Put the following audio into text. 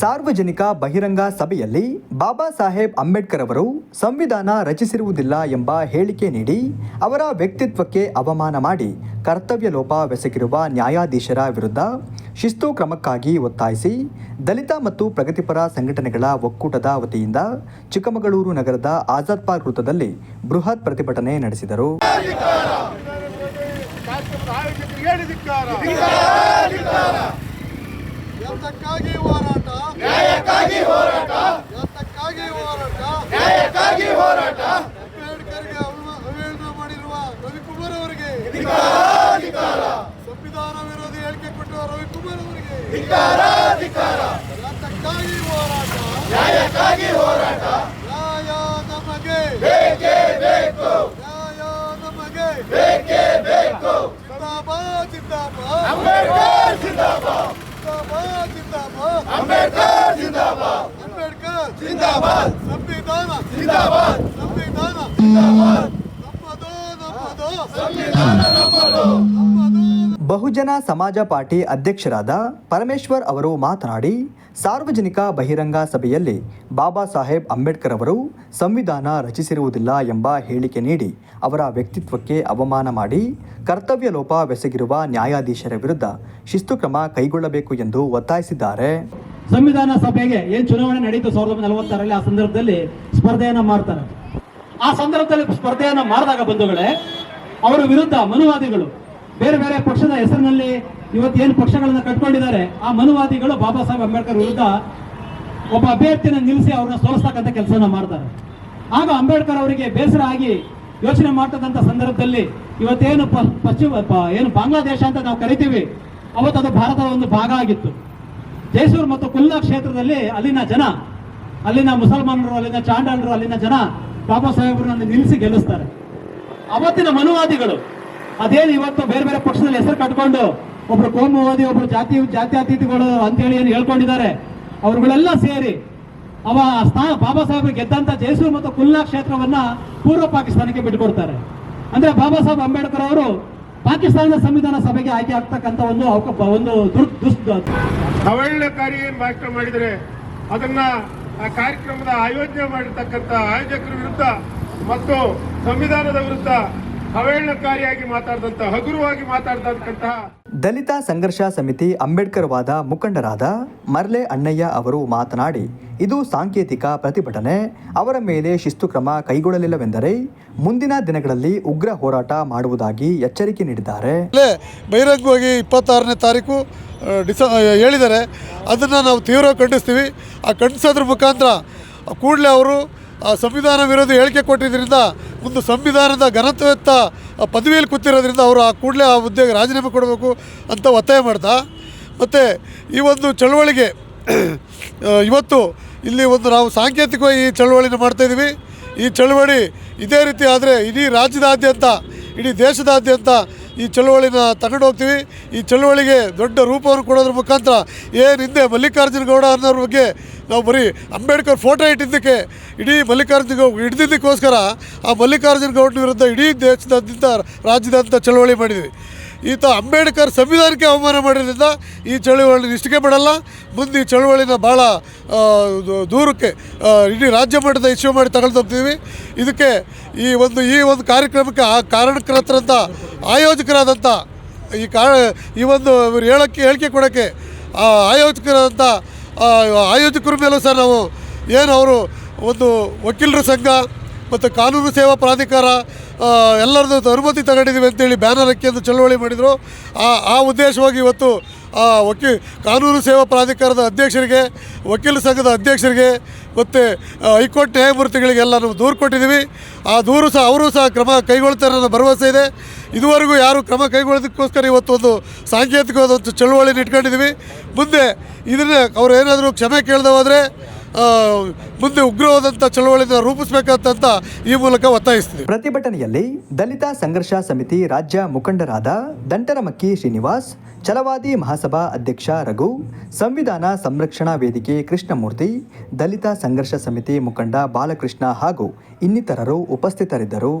ಸಾರ್ವಜನಿಕ ಬಹಿರಂಗ ಸಭೆಯಲ್ಲಿ ಬಾಬಾ ಸಾಹೇಬ್ ಅಂಬೇಡ್ಕರ್ ಅವರು ಸಂವಿಧಾನ ರಚಿಸಿರುವುದಿಲ್ಲ ಎಂಬ ಹೇಳಿಕೆ ನೀಡಿ ಅವರ ವ್ಯಕ್ತಿತ್ವಕ್ಕೆ ಅವಮಾನ ಮಾಡಿ ಕರ್ತವ್ಯ ಲೋಪವೆಸಗಿರುವ ನ್ಯಾಯಾಧೀಶರ ವಿರುದ್ಧ ಶಿಸ್ತು ಕ್ರಮಕ್ಕಾಗಿ ಒತ್ತಾಯಿಸಿ ದಲಿತ ಮತ್ತು ಪ್ರಗತಿಪರ ಸಂಘಟನೆಗಳ ಒಕ್ಕೂಟದ ವತಿಯಿಂದ ಚಿಕ್ಕಮಗಳೂರು ನಗರದ ಆಜಾದ್ ಪಾರ್ಕ್ ವೃತ್ತದಲ್ಲಿ ಬೃಹತ್ ಪ್ರತಿಭಟನೆ ನಡೆಸಿದರು. ಹೋರಾಟ? ನ್ಯಾಯಕ್ಕಾಗಿ ಹೋರಾಟ. ಎಂತಕ್ಕಾಗಿ ಹೋರಾಟ. ನ್ಯಾಯಕ್ಕಾಗಿ ಹೋರಾಟ. ಅಂಬೇಡ್ಕರ್ಗೆ ಅವಹೇಳನ ಮಾಡಿರುವ ರವಿಕುಮಾರ್ ಅವರಿಗೆ. ಸಂವಿಧಾನ ವಿರೋಧಿ ಹೇಳಿಕೆ ಕೊಟ್ಟಿರುವ ರವಿಕುಮಾರ್ ಅವರಿಗೆ. ಎಂತಕ್ಕಾಗಿ ಹೋರಾಟ. ನ್ಯಾಯಕ್ಕಾಗಿ ಹೋರಾಟ. ನ್ಯಾಯ ನಮಗೆ. ಬೇಕೇ ಬೇಕು. ನ್ಯಾಯ ನಮಗೆ. ಬೇಕೇ ಬೇಕು. ಜಿಂದಾಬಾದ್ ಜಿಂದಾಬಾದ್ ಅಂಬೇಡ್ಕರ್ ಜಿಂದಾಬಾದ್ ಜಿಂದಾಬಾದ್ ಜಿಂದಾಬಾದ್ ಅಂಬೇಡ್ಕರ್ ಜಿಂದಾಬಾದ್ ಸಂವಿಧಾನ ಜಿಂದಾಬಾದ್ ಸಂವಿಧಾನ ಜಿಂದಾಬಾದ್ ನಮ್ಮದು ನಮ್ಮದು ಸಂವಿಧಾನ ನಮ್ಮದು ನಮ್ಮದು ಬಹುಜನ ಸಮಾಜ ಪಾರ್ಟಿ ಅಧ್ಯಕ್ಷರಾದ ಪರಮೇಶ್ವರ್ ಅವರು ಮಾತನಾಡಿ ಸಾರ್ವಜನಿಕ ಬಹಿರಂಗ ಸಭೆಯಲ್ಲಿ ಬಾಬಾ ಸಾಹೇಬ್ ಅಂಬೇಡ್ಕರ್ ಅವರು ಸಂವಿಧಾನ ರಚಿಸಿರುವುದಿಲ್ಲ ಎಂಬ ಹೇಳಿಕೆ ನೀಡಿ ಅವರ ವ್ಯಕ್ತಿತ್ವಕ್ಕೆ ಅವಮಾನ ಮಾಡಿ ಕರ್ತವ್ಯ ಲೋಪವೆಸಗಿರುವ ನ್ಯಾಯಾಧೀಶರ ವಿರುದ್ಧ ಶಿಸ್ತು ಕ್ರಮ ಕೈಗೊಳ್ಳಬೇಕು ಎಂದು ಒತ್ತಾಯಿಸಿದ್ದಾರೆ. ಸಂವಿಧಾನ ಸಭೆಗೆ ಏನು ಚುನಾವಣೆ ನಡೀತು ಸಾವಿರದ ಒಂಬೈನೂರ ನಲವತ್ತಾರಲ್ಲಿ ಆ ಸಂದರ್ಭದಲ್ಲಿ ಸ್ಪರ್ಧೆಯನ್ನು ಮಾಡ್ತಾರೆ. ಆ ಸಂದರ್ಭದಲ್ಲಿ ಸ್ಪರ್ಧೆಯನ್ನು ಮಾಡಿದಾಗ ಬಂಧುಗಳೇ, ಅವರ ವಿರುದ್ಧ ಮನುವಾದಿಗಳು, ಬೇರೆ ಬೇರೆ ಪಕ್ಷದ ಹೆಸರಿನಲ್ಲಿ ಇವತ್ತು ಏನು ಪಕ್ಷಗಳನ್ನು ಕಟ್ಕೊಂಡಿದ್ದಾರೆ, ಆ ಮನುವಾದಿಗಳು ಬಾಬಾ ಸಾಹೇಬ್ ಅಂಬೇಡ್ಕರ್ ವಿರುದ್ಧ ಒಬ್ಬ ಅಭ್ಯರ್ಥಿನ ನಿಲ್ಲಿಸಿ ಅವ್ರನ್ನ ಸೋಲಿಸ್ತಕ್ಕಂಥ ಕೆಲಸವನ್ನ ಮಾಡ್ತಾರೆ. ಆಗ ಅಂಬೇಡ್ಕರ್ ಅವರಿಗೆ ಬೇಸರ ಆಗಿ ಯೋಚನೆ ಮಾಡ್ತಕ್ಕಂಥ ಸಂದರ್ಭದಲ್ಲಿ ಇವತ್ತೇನು ಪಶ್ಚಿಮ ಏನು ಬಾಂಗ್ಲಾದೇಶ ಅಂತ ನಾವು ಕರಿತೀವಿ, ಅವತ್ತು ಅದು ಭಾರತದ ಒಂದು ಭಾಗ ಆಗಿತ್ತು. ಜೈಸೂರ್ ಮತ್ತು ಕುಲ್ಲಾ ಕ್ಷೇತ್ರದಲ್ಲಿ ಅಲ್ಲಿನ ಜನ, ಅಲ್ಲಿನ ಮುಸಲ್ಮಾನರು, ಅಲ್ಲಿನ ಚಾಂಡಾಳರು ಅಲ್ಲಿನ ಜನ ಬಾಬಾ ಸಾಹೇಬ್ರನ್ನ ನಿಲ್ಲಿಸಿ ಗೆಲ್ಲಿಸ್ತಾರೆ. ಅವತ್ತಿನ ಮನುವಾದಿಗಳು, ಅದೇನು ಇವತ್ತು ಬೇರೆ ಬೇರೆ ಪಕ್ಷದಲ್ಲಿ ಹೆಸರು ಕಟ್ಕೊಂಡು ಒಬ್ರು ಕೋಮುವಾದಿ, ಒಬ್ರು ಜಾತಿ, ಜಾತ್ಯತೀತಿಗಳು ಅಂತೇಳಿ ಏನು ಹೇಳ್ಕೊಂಡಿದ್ದಾರೆ, ಅವರುಗಳೆಲ್ಲ ಸೇರಿ ಅವ ಸ್ಥಾನ ಬಾಬಾ ಸಾಹೇಬ್ ಗೆದ್ದಂತ ಜೈಸೂರು ಮತ್ತು ಕುಲ್ಲಾ ಕ್ಷೇತ್ರವನ್ನ ಪೂರ್ವ ಪಾಕಿಸ್ತಾನಕ್ಕೆ ಬಿಟ್ಕೊಡ್ತಾರೆ ಅಂದ್ರೆ ಬಾಬಾ ಸಾಹೇಬ್ ಅಂಬೇಡ್ಕರ್ ಅವರು ಪಾಕಿಸ್ತಾನದ ಸಂವಿಧಾನ ಸಭೆಗೆ ಆಯ್ಕೆ ಆಗ್ತಕ್ಕಂಥ ಒಂದು ಒಂದು ಅವಹೇಳನಕಾರಿ ಭಾಷಣ ಮಾಡಿದರೆ ಅದನ್ನ ಆ ಕಾರ್ಯಕ್ರಮದ ಆಯೋಜನೆ ಮಾಡಿರ್ತಕ್ಕಂಥ ಆಯೋಜಕರ ವಿರುದ್ಧ ಮತ್ತು ಸಂವಿಧಾನದ ವಿರುದ್ಧ ಅವಹೇಳನಕಾರಿಯಾಗಿ ಮಾತಾಡಿದಂತಹ ಹಗುರವಾಗಿ ಮಾತಾಡ್ತಕ್ಕಂತಹ ದಲಿತ ಸಂಘರ್ಷ ಸಮಿತಿ ಅಂಬೇಡ್ಕರ್ ವಾದ ಮುಖಂಡರಾದ ಮರ್ಲೆ ಅಣ್ಣಯ್ಯ ಅವರು ಮಾತನಾಡಿ ಇದು ಸಾಂಕೇತಿಕ ಪ್ರತಿಭಟನೆ. ಅವರ ಮೇಲೆ ಶಿಸ್ತು ಕ್ರಮ ಕೈಗೊಳ್ಳಲಿಲ್ಲವೆಂದರೆ ಮುಂದಿನ ದಿನಗಳಲ್ಲಿ ಉಗ್ರ ಹೋರಾಟ ಮಾಡುವುದಾಗಿ ಎಚ್ಚರಿಕೆ ನೀಡಿದ್ದಾರೆ. ಬಹಿರಂಗವಾಗಿ ಇಪ್ಪತ್ತಾರನೇ ತಾರೀಕು ಡಿಸ ಹೇಳಿದ್ದಾರೆ ಅದನ್ನು ನಾವು ತೀವ್ರ ಖಂಡಿಸ್ತೀವಿ. ಆ ಖಂಡಿಸೋದ್ರ ಮುಖಾಂತರ ಕೂಡಲೇ ಅವರು ಸಂವಿಧಾನ ವಿರೋಧಿ ಹೇಳಿಕೆ ಕೊಟ್ಟಿದ್ದರಿಂದ ಒಂದು ಸಂವಿಧಾನದ ಘನತ್ವತ್ತ ಪದವಿಯಲ್ಲಿ ಕೂತಿರೋದ್ರಿಂದ ಅವರು ಆ ಕೂಡಲೇ ಆ ಹುದ್ದೆಗೆ ರಾಜೀನಾಮೆ ಕೊಡಬೇಕು ಅಂತ ಒತ್ತಾಯ ಮಾಡ್ತಾ ಮತ್ತು ಈ ಒಂದು ಚಳುವಳಿಗೆ ಇವತ್ತು ಇಲ್ಲಿ ಒಂದು ನಾವು ಸಾಂಕೇತಿಕವಾಗಿ ಈ ಚಳುವಳಿನ ಮಾಡ್ತಾಯಿದ್ದೀವಿ ಈ ಚಳುವಳಿ ಇದೇ ರೀತಿ ಆದರೆ ಇಡೀ ರಾಜ್ಯದಾದ್ಯಂತ, ಇಡೀ ದೇಶದಾದ್ಯಂತ ಈ ಚಳುವಳಿನ ತಗೊಂಡು ಹೋಗ್ತೀವಿ. ಈ ಚಳುವಳಿಗೆ ದೊಡ್ಡ ರೂಪವನ್ನು ಕೊಡೋದ್ರ ಮುಖಾಂತರ ಏನು ಹಿಂದೆ ಮಲ್ಲಿಕಾರ್ಜುನ ಗೌಡ ಅನ್ನೋರ ಬಗ್ಗೆ ನಾವು ಬರೀ ಅಂಬೇಡ್ಕರ್ ಫೋಟೋ ಇಟ್ಟಿದ್ದಕ್ಕೆ ಇಡೀ ಮಲ್ಲಿಕಾರ್ಜುನ ಹಿಡಿದಿದ್ದಕ್ಕೋಸ್ಕರ ಆ ಮಲ್ಲಿಕಾರ್ಜುನ ಗೌಡ್ ವಿರುದ್ಧ ಇಡೀ ದೇಶದಾದ್ಯಂತ ರಾಜ್ಯದಾದ್ಯಂತ ಚಳವಳಿ ಮಾಡಿದ್ವಿ. ಈತ ಅಂಬೇಡ್ಕರ್ ಸಂವಿಧಾನಕ್ಕೆ ಅವಮಾನ ಮಾಡಿದ್ರಿಂದ ಈ ಚಳವಳಿ ಇಷ್ಟಕ್ಕೆ ಬಿಡಲ್ಲ ಮುಂದೆ ಈ ಚಳವಳಿನ ಭಾಳ ದೂರಕ್ಕೆ ಇಡೀ ರಾಜ್ಯ ಮಟ್ಟದ ಇಶ್ಯೂ ಮಾಡಿ ತಗೊಳ್ತೀವಿ ಇದಕ್ಕೆ ಈ ಒಂದು ಈ ಒಂದು ಕಾರ್ಯಕ್ರಮಕ್ಕೆ ಆ ಕಾರಣಕರ್ತರಂಥ ಆಯೋಜಕರಾದಂಥ ಈ ಕಾ, ಈ ಒಂದು ಇವರು ಹೇಳೋಕ್ಕೆ, ಹೇಳಿಕೆ ಕೊಡೋಕ್ಕೆ ಆಯೋಜಕರಾದಂಥ ಆಯೋಜಕರ ಮೇಲೂ ಸಹ ನಾವು ಏನು ಅವರು ಒಂದು ವಕೀಲರ ಸಂಘ ಮತ್ತು ಕಾನೂನು ಸೇವಾ ಪ್ರಾಧಿಕಾರ ಎಲ್ಲರದ್ದು ಅನುಮತಿ ತಗೊಂಡಿದ್ದೀವಿ ಅಂತೇಳಿ ಬ್ಯಾನರ್ ಹಾಕಿ ಎಂದು ಚಳವಳಿ ಮಾಡಿದರು. ಆ ಆ ಉದ್ದೇಶವಾಗಿ ಇವತ್ತು, ಆ, ವಕೀ, ಕಾನೂನು ಸೇವಾ ಪ್ರಾಧಿಕಾರದ ಅಧ್ಯಕ್ಷರಿಗೆ, ವಕೀಲ ಸಂಘದ ಅಧ್ಯಕ್ಷರಿಗೆ ಮತ್ತು ಹೈಕೋರ್ಟ್ ನ್ಯಾಯಮೂರ್ತಿಗಳಿಗೆಲ್ಲ ನಾವು ದೂರು ಕೊಟ್ಟಿದ್ದೀವಿ. ಆ ದೂರು ಸಹ, ಅವರು ಸಹ ಕ್ರಮ ಕೈಗೊಳ್ತಾರೆ ಅನ್ನೋ ಭರವಸೆ ಇದೆ. ಇದುವರೆಗೂ ಯಾರು ಕ್ರಮ ಕೈಗೊಳ್ಳೋದಕ್ಕೋಸ್ಕರ ಇವತ್ತು ಒಂದು ಸಾಂಕೇತಿಕವಾದ ಒಂದು ಚಳವಳಿನ ಇಟ್ಕೊಂಡಿದ್ದೀವಿ. ಮುಂದೆ ಇದನ್ನ ಅವ್ರು ಏನಾದರೂ ಕ್ಷಮೆ ಕೇಳ್ದವಾದರೆ ಮುಂದೆ ಉಗ್ರವಾದಂಥ ಚಳುವಳಿಯನ್ನು ರೂಪಿಸಬೇಕಂತ ಈ ಮೂಲಕ ಒತ್ತಾಯಿಸ್ತೀವಿ. ಪ್ರತಿಭಟನೆಯಲ್ಲಿ ದಲಿತ ಸಂಘರ್ಷ ಸಮಿತಿ ರಾಜ್ಯ ಮುಖಂಡರಾದ ದಂಟರಮಕ್ಕಿ ಶ್ರೀನಿವಾಸ್, ಛಲವಾದಿ ಮಹಾಸಭಾ ಅಧ್ಯಕ್ಷ ರಘು, ಸಂವಿಧಾನ ಸಂರಕ್ಷಣಾ ವೇದಿಕೆ ಕೃಷ್ಣಮೂರ್ತಿ, ದಲಿತ ಸಂಘರ್ಷ ಸಮಿತಿ ಮುಖಂಡ ಬಾಲಕೃಷ್ಣ ಹಾಗೂ ಇನ್ನಿತರರು ಉಪಸ್ಥಿತರಿದ್ದರು.